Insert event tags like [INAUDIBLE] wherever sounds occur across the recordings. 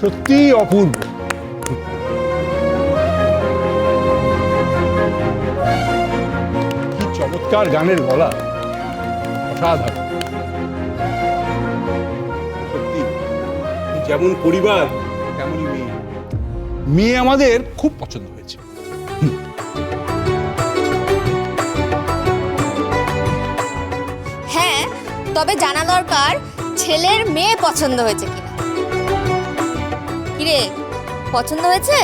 সত্যি অপূর্ব। কি চমৎকার গানের গলা। অসাধারণ। সত্যি, যেমন পরিবার, তেমনই মেয়ে। মেয়ে আমাদের খুব পছন্দ হয়েছে। হ্যাঁ তবে জানা দরকার, ছেলের মেয়ে পছন্দ হয়েছে কিনা। কিরে পছন্দ হয়েছে?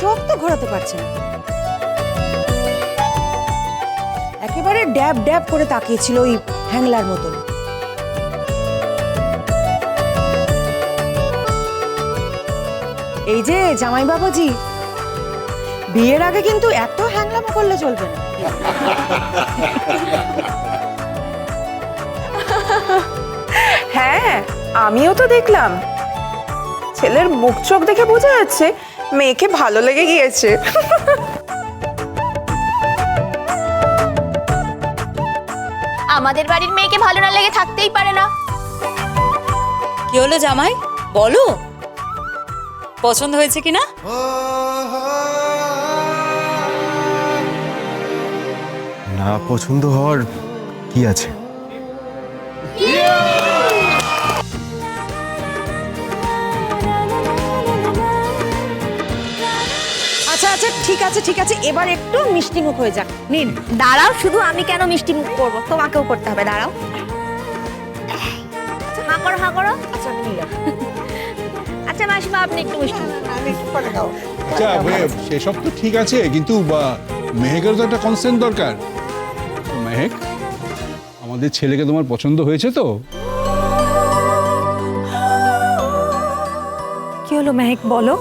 চোখ তো ঘোরাতে পারছে না। একেবারে ড্যাব ড্যাব করে তাকিয়েছিল ওই হ্যাংলার মতন। এই যে জামাই বাবাজি বিয়ের আগে কিন্তু এত হ্যাংলামো করলে চলবে না। [LAUGHS] হ্যাঁ আমিও তো দেখলাম। ছেলের মুখ চোখ দেখে বোঝা যাচ্ছে মেয়েকে ভালো লেগে গিয়েছে। আমাদের বাড়ির মেয়েকে ভালো না লেগে থাকতেই পারে না। কি হলো জামাই? বলো। পছন্দ হয়েছে কিনা? না পছন্দ হওয়ার কি আছে? ঠিক আছে ঠিক আছে এবার একটু মিষ্টি মুখ হয়ে যাক। নিন। দাঁড়াও শুধু আমি কেন মিষ্টি মুখ করব? তোমাকেও করতে হবে দাঁড়াও। আচ্ছা, হাঁ করো হাঁ করো। আচ্ছা আমি নিলাম। আচ্ছা মাসিমা আপনি একটু মিষ্টি আমি একটু পরে খাও আচ্ছা সেসব তো ঠিক আছে কিন্তু বা, মেহেকের তো একটা কনসেন্ট দরকার। মেহেক আমাদের ছেলেকে তোমার পছন্দ হয়েছে তো? কি হলো মেহেক বলো।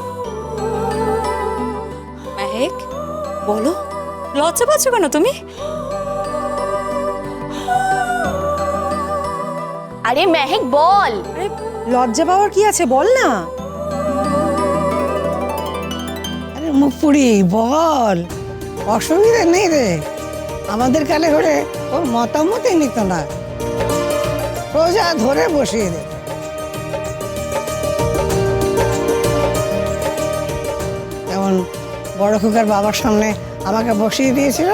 মেহেক বলো লজ্জা পাচ্ছ কেন তুমি? আরে মেহেক বল। আরে লজ্জা পাওয়ার কি আছে? বল না। আরে মুখপুরি বল। অসুবিধা নেই রে। আমাদের কালে হলে ওর মতামতই নিত না। সোজা ধরে বসিয়ে দে। বড় খোকার বাবার সামনে আমাকে বসিয়ে দিয়েছিল।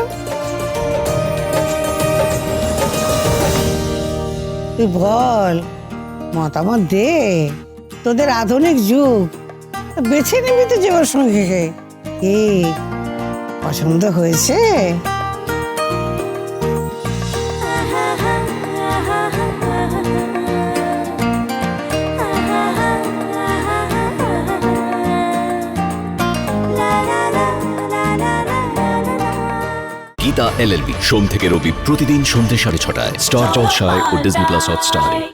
তুই বল, মতামত দে, তোদের আধুনিক যুগ, বেছে নিবি তো জীবন সঙ্গীকে। কি, পছন্দ হয়েছে? গীতা এলএলবি সোম থেকে রবি প্রতিদিন সন্ধ্যে সাড়ে ছটায়। স্টার জলসায় ও ডিজনি প্লাস হটস্টারে।